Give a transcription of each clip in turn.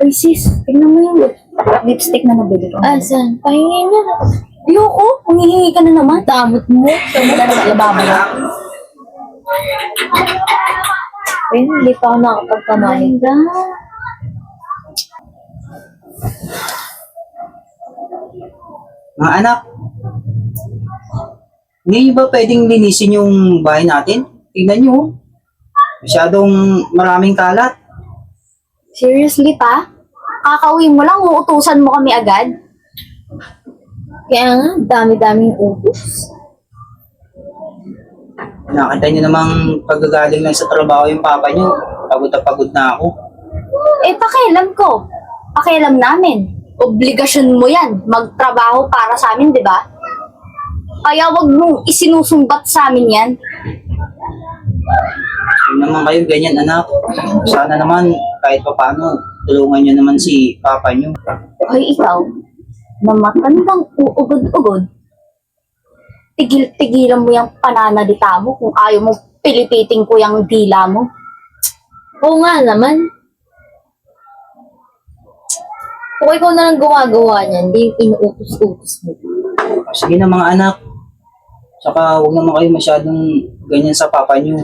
Uy sis, tignan mo yung lipstick na nabili ko. Ah, saan? Pahingin niya. Ayoko, humihingi ka na naman. Damot mo. Mo na sa lababo mo. Ayun, hindi pa ako nakapagpamalig. Mga anak, hindi ba pwedeng linisin yung bahay natin? Tingnan nyo, oh. masyadong maraming kalat. Seriously pa? Kakauwi mo lang, uutusan mo kami agad? Kaya nga, dami-daming utos. Nakita nyo namang pagagaling lang sa trabaho yung papa nyo. Pagod na pagod na ako. Eh, pakialam ko. Pakialam namin. Obligasyon mo yan, magtrabaho para sa amin, di ba? Kaya wag mong isinusumbat sa amin yan. Naman kayo ganyan, anak. Sana naman, kahit pa paano, tulungan nyo naman si papa nyo. Hoy, ikaw, na matandang uugod-ugod, tigil-tigilan mo yung pananalita mo kung ayaw mo pilipiting ko yung dila mo. Oo nga naman. Kung ikaw na lang gumagawa niyan, hindi yung inuutos-utos mo. Sige na mga anak. Tsaka huwag naman kayo masyadong ganyan sa papa nyo.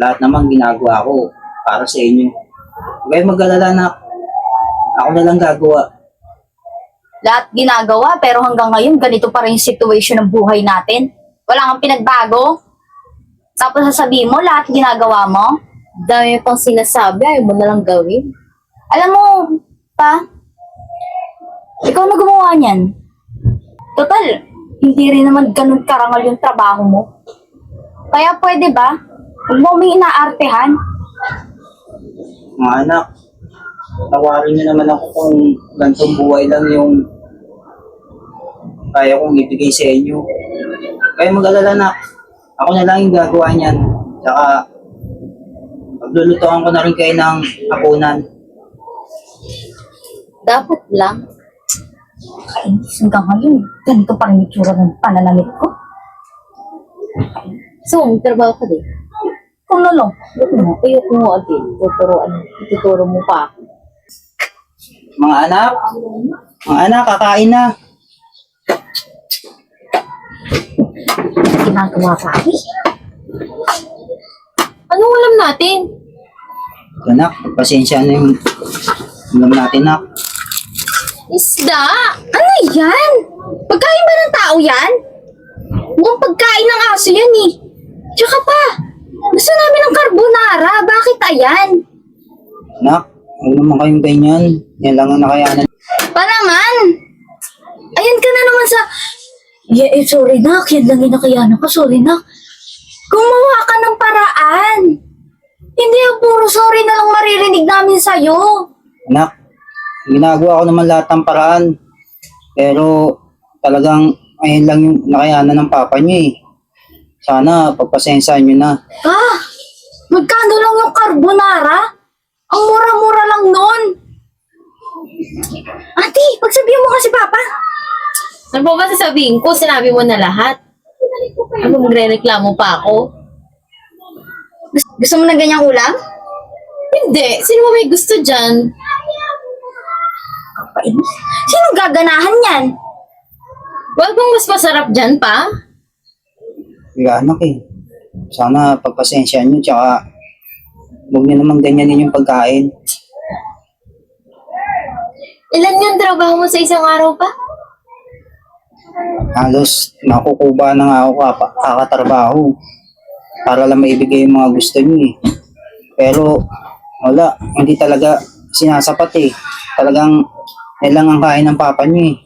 Lahat naman ginagawa ko para sa inyo. Huwag kayong mag-alala, anak. Ako na lang gagawa. Lahat ginagawa, pero hanggang ngayon, ganito pa rin yung situation ng buhay natin. Wala kang pinagbago. Tapos sasabihin mo, lahat ginagawa mo. Dami pang sinasabi, ayaw mo na lang gawin. Alam mo, pa, ikaw na gumawa niyan. Total, hindi rin naman ganun karangal yung trabaho mo. Kaya pwede ba? Huwag mo may inaartehan. Mga anak, tawarin nyo naman ako kung gantong buhay lang yung kaya kong ibigay sa inyo. Kaya mag-alala, anak. Ako na lang yung gagawa niyan. Tsaka, paglulutuan ko na rin kayo ng hapunan. Dapat lang. Kainis hanggang ngayon. Ganito pa rin yung tsura ng pananamit ko. So, magtrabaho ka din. Kung ano, Ano mo? Ayoko mo agad. Tuturuan, ituturo mo pa ako. Mga anak, mga anak, kakain na. ginagawa pa. Ay, Anong alam natin? Anak, pasensya na yung ulam natin, nak. Isda! Ano yan? Pagkain ba ng tao yan? Mukhang pagkain ng aso yan eh. Tsaka pa, gusto namin ng carbonara. Bakit ayan? Nak, huwag naman kayong ganyan. Yan lang ang nakayanan. Pa naman! Ayan ka na naman sa... Yeah, eh, sorry nak. Yan lang yung nakayanan ko. Sorry nak. Gumawa ka ng paraan. Hindi yung puro sorry na lang maririnig namin sa'yo. Anak, ginagawa ko naman lahat ng paraan. Pero talagang ayun lang yung nakayanan ng papa niyo eh. Sana pagpasensyahan niyo na. Ah, magkano lang yung carbonara? Ang mura-mura lang nun. Ate, pagsabihin mo kasi papa. Ano pa ba sasabihin ko? Sinabi mo na lahat. Ano magre-reklamo pa ako? Gusto, gusto mo ng ganyang ulam? Hindi. Sino ba may gusto dyan? Kapainis. Sino gaganahan yan? Wag bang mas masarap dyan pa? Anak eh. Sana pagpasensyahan niyo tsaka huwag niyo naman ganyanin yung pagkain. Ilan yung trabaho mo sa isang araw pa? Halos nakukuba na nga ako kapa- kakatrabaho para lang maibigay yung mga gusto niyo eh. Pero wala, hindi talaga sinasapat eh. Talagang yan lang ang kain ng papa niyo eh.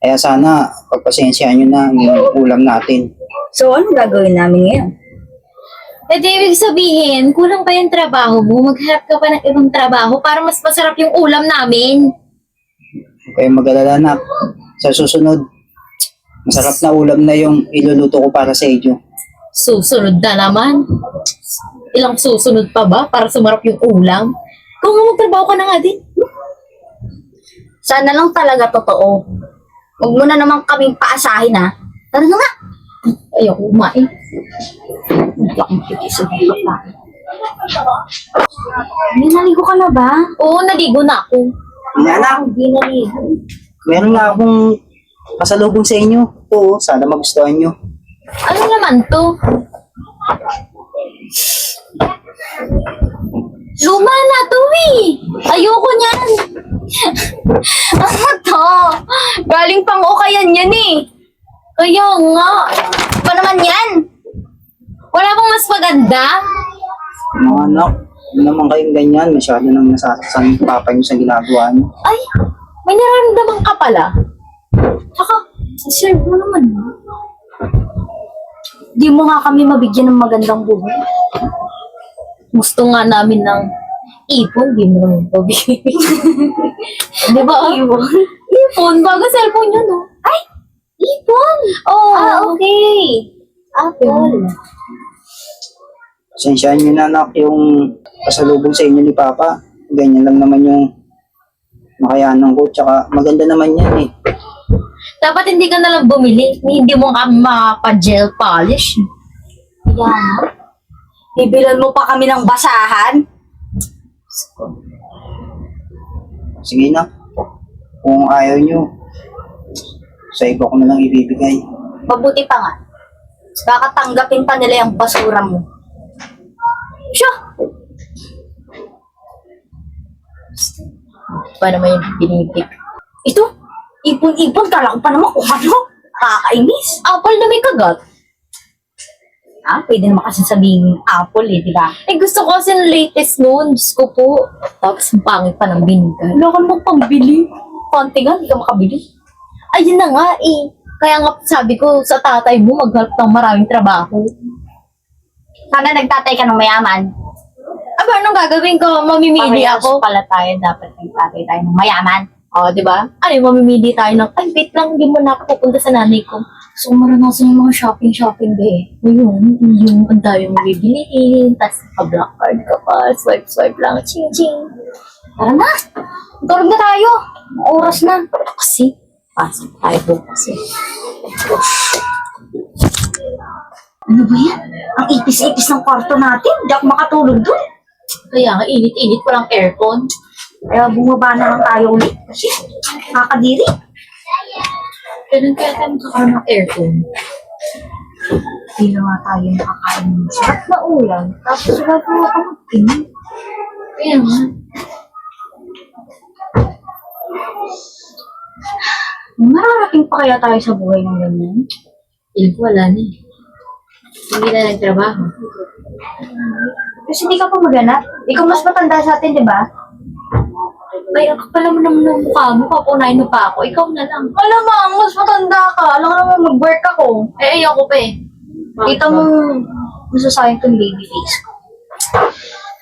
Kaya sana pagpasensyahan niyo na yung ulam natin. So, ano gagawin namin ngayon? Eh, di ibig sabihin, kulang pa yung trabaho mo, maghanap ka pa ng ibang trabaho para mas masarap yung ulam namin. Huwag kayong mag-alala na. Sa susunod, masarap na ulam na yung iluluto ko para sa inyo. Susunod na naman. Ilang susunod pa ba para sumarap yung ulam? Kung nga magtrabaho ka na nga din. Sana lang talaga totoo. Huwag mo na naman kaming paasahin ha. Tara na nga. Ayoko kumain. Hindi akong tigisan ng pagkain. May naligo ka na ba? Oo, naligo na ako. Mga anak, Hindi naligo. meron nga akong pasalubong sa inyo. Oh, sana magustuhan nyo. Ano naman to? Luma na to eh. Ayoko niyan. Ano to? Galing pang ukayan yan eh. Kaya nga. Pa naman yan? Wala bang mas maganda? Mga anak, hindi naman kayong ganyan. Masyado nang nasasaksan yung papa nyo sa ginagawa nyo. Ay, may nararamdaman ka pala. Tsaka, serve mo naman. Di mo nga kami mabigyan ng magandang buhay. Gusto nga namin ng ipon, di mo naman pabigay. di ba? Iwan. Ipon, bago cellphone yun, no? Ay! Ipon! Oh, Ah, okay. Apple. Pasensyahan nyo na anak yung pasalubong sa inyo ni Papa. Ganyan lang naman yung nakayanan ko. Tsaka maganda naman yan eh. Dapat hindi ka nalang bumili. Hindi mo ka mapa-gel polish. Yan. Bibilan mo pa kami ng basahan? Sige na. Kung ayaw nyo, sa iba ko na lang ibibigay. Mabuti pa nga. Kakatanggapin pa nila yung basura mo. Siya! Paano mo yung binitik? Ito, ipon-ipon, kala ko pa naman kung ano. Kakainis. Apple na may kagat. Ah, pwede naman kasi sabihin apple eh, di ba? Eh, gusto ko kasi ng latest noon. Diyos ko po. Tapos, ang pangit pa ng binigay. Wala ka namang pambili. Konti nga, hindi ka makabili. Ayun na nga eh. Kaya nga sabi ko sa tatay mo, maghanap ng maraming trabaho. Sana nagtatay ka ng mayaman. Aba, anong gagawin ko? Mamimili Parehas ako. pala tayo, dapat nagtatay tayo ng mayaman. O, di ba? Ano yung mamimili tayo ng, ay, wait lang, hindi mo na ako pupunta sa nanay ko. So, maranasan yung mga shopping-shopping ba eh. O yun, yung ang dami mong bibiliin, tapos ka-black card ka pa, swipe-swipe lang, ching-ching. Tara na! Tulog na tayo! Oras na. Kasi, pasok tayo bukas eh. Ano ba yan? Ang ipis-ipis ng kwarto natin. Hindi ako makatulog dun. Kaya nga, init-init pa lang aircon. Kaya bumaba na lang tayo ulit. Kasi nakakadiri. Ganun kaya tayo magkakaroon ng aircon. Hindi na nga tayo nakakain ng sarap na ulam. Tapos wala po ako magtingin. Kaya nga. Mararating pa kaya tayo sa buhay ng ganyan? Feeling ko wala na eh. Hindi na nagtrabaho. Kasi hindi ka pa maganap. Ikaw mas matanda sa atin, di ba? Kaya kapala mo naman ng mukha mo, papunayin mo pa ako. Ikaw na lang. Malamang, mas matanda ka. Alam ka naman mag-work ako. Eh, ayoko pa eh. Kita mo, masasayang tong baby face ko.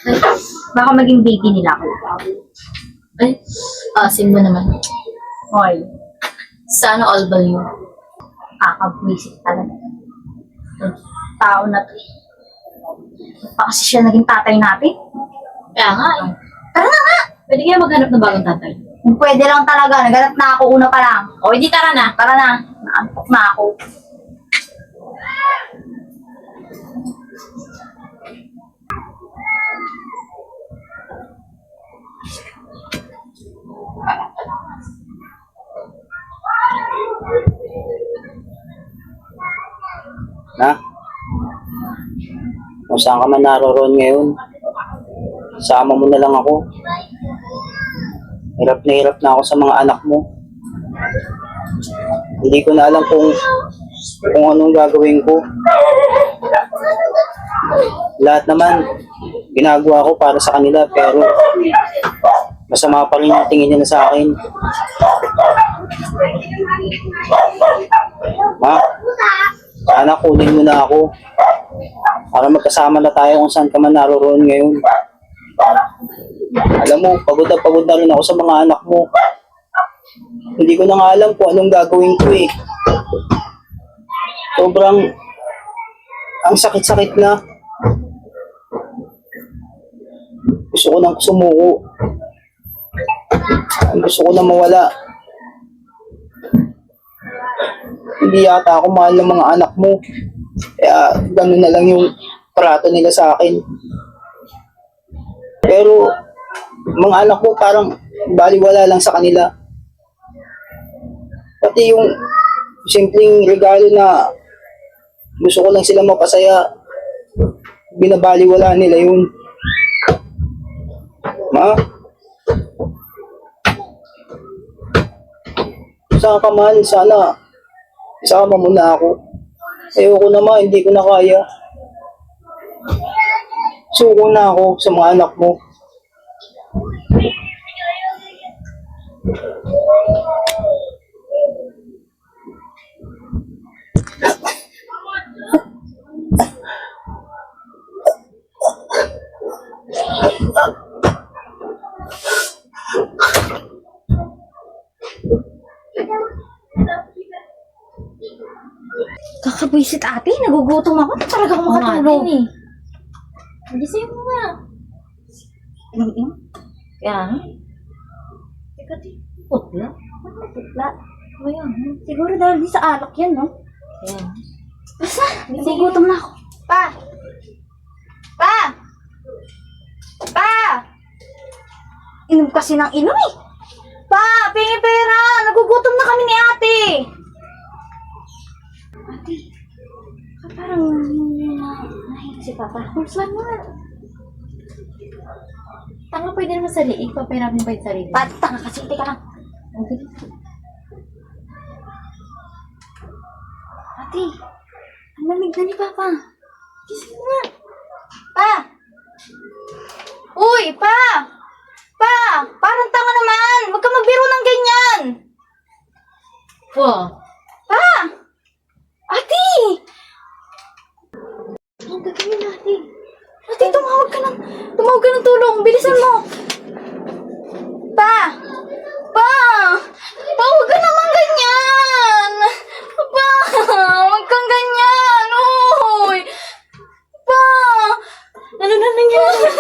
Ay, Baka maging baby nila ako. ay, asin mo naman. Hoy, Sana all value. kakabwisit talaga. Yung Tao na to. pa kasi siya naging tatay natin? Kaya nga eh. Tara na nga! Pwede kaya maghanap ng bagong tatay. Kung pwede lang talaga, naganap na ako una pa lang. O, hindi tara na. Tara na, naantok na ako. Na? Kung saan ka man naroon ngayon, sama mo na lang ako. Hirap na hirap na ako sa mga anak mo. Hindi ko na alam kung kung anong gagawin ko. Lahat naman, ginagawa ko para sa kanila, pero masama pa rin yung tingin nila sa akin. Ma, sana kunin mo na ako para magkasama na tayo kung saan ka man naroon ngayon. Alam mo, pagod na pagod na rin ako sa mga anak mo. Hindi ko na nga alam kung anong gagawin ko eh. Sobrang ang sakit-sakit na. Gusto ko nang sumuko. Gusto ko na mawala. Hindi yata ako mahal ng mga anak mo. Kaya ganun na lang yung trato nila sa akin. Pero mga anak ko parang baliwala lang sa kanila. Pati yung simpleng regalo na gusto ko lang sila mapasaya, binabaliwala nila yun. Ma? Saan ka man, sana isama mo na ako. Ayoko na ma, hindi ko na kaya. Suko na ako sa mga anak mo. Kakabwisit ate, nagugutom ako. Talaga ako makatulog. eh. Gising mo nga. Mm-mm. Kaya nga. Teka. Putla. Ano putla? Ayan. Siguro dahil di sa alak yan, no? Kaya nga. Basta, nagugutom na ako. Pa! Pa! Pa! Inom kasi ng inom eh. Pa! Pingi pera! Nagugutom na kami ni ate! Ate, parang na, nahinga si Papa. Kursuan mo nga. Tanga pwede naman sa liig. Papahiramin pa yung sarili. Patang kasi, teka lang. Okay. Ate, ang lamig na ni Papa. Gising nga. Pa! Uy, Pa! Pa! Parang tanga naman! Huwag ka magbiro ng ganyan! Wow. Pa! Ate! Gagawin natin? Ate, tumawag ka ng, tumawag ka ng tulong. Bilisan mo! Pa! Pa, huwag ka naman ganyan! Pa! Huwag kang ganyan! Uy! Pa! Ano na nangyari?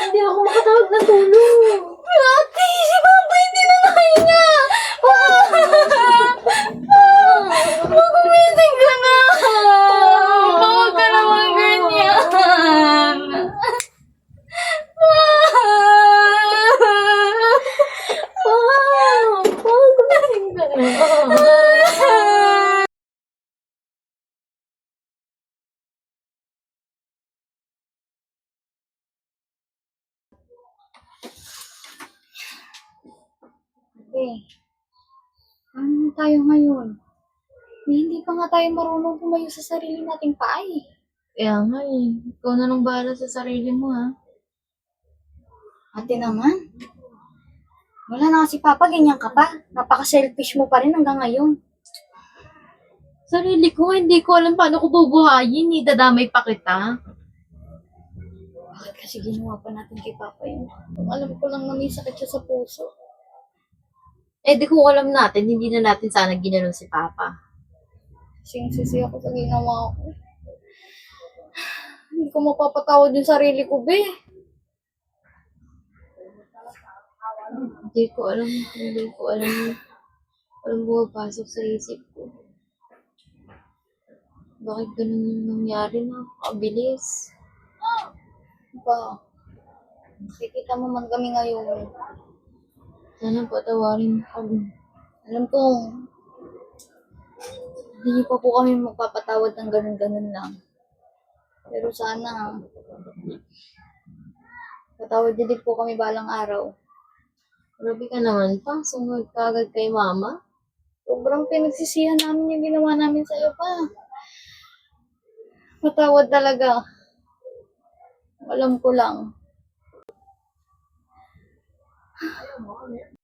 Hindi ako makatawag ng tulong. Ate, si Papa hindi na nakahinga! Pa! Pa! Magumising ka na! Pa, huwag ka naman ganyan! Pa! Pa! Pa! Gumising ka na. Eh, ano tayo ngayon? Eh, hindi pa nga tayo marunong pumayo sa sarili nating paa eh. Kaya nga eh. Ikaw na nang bahala sa sarili mo ha. Ate naman. Wala na kasi papa, ganyan ka pa. Napaka-selfish mo pa rin hanggang ngayon. Sarili ko, hindi ko alam paano ko bubuhayin. Eh. Dadamay pa kita. Bakit kasi ginawa pa natin kay papa yun? Alam ko lang na may sakit siya sa puso. Eh di kung alam natin, hindi na natin sana ginanon si Papa. Singsisi ako sa ginawa ko. Hindi ko mapapatawad yung sarili ko, be. Hindi ko alam, hindi ko alam. Walang bumapasok sa isip ko. Bakit ganun yung nangyari na? Kabilis. Ba, nakikita mo man kami ngayon. Sana patawarin mo kami. Alam ko, hindi pa po kami magpapatawad ng ganun-ganun lang. Pero sana, patawad din po kami balang araw. Grabe ka naman pa. Sungod ka agad kay mama. Sobrang pinagsisihan namin yung ginawa namin sa'yo pa. Patawad talaga. Alam ko lang.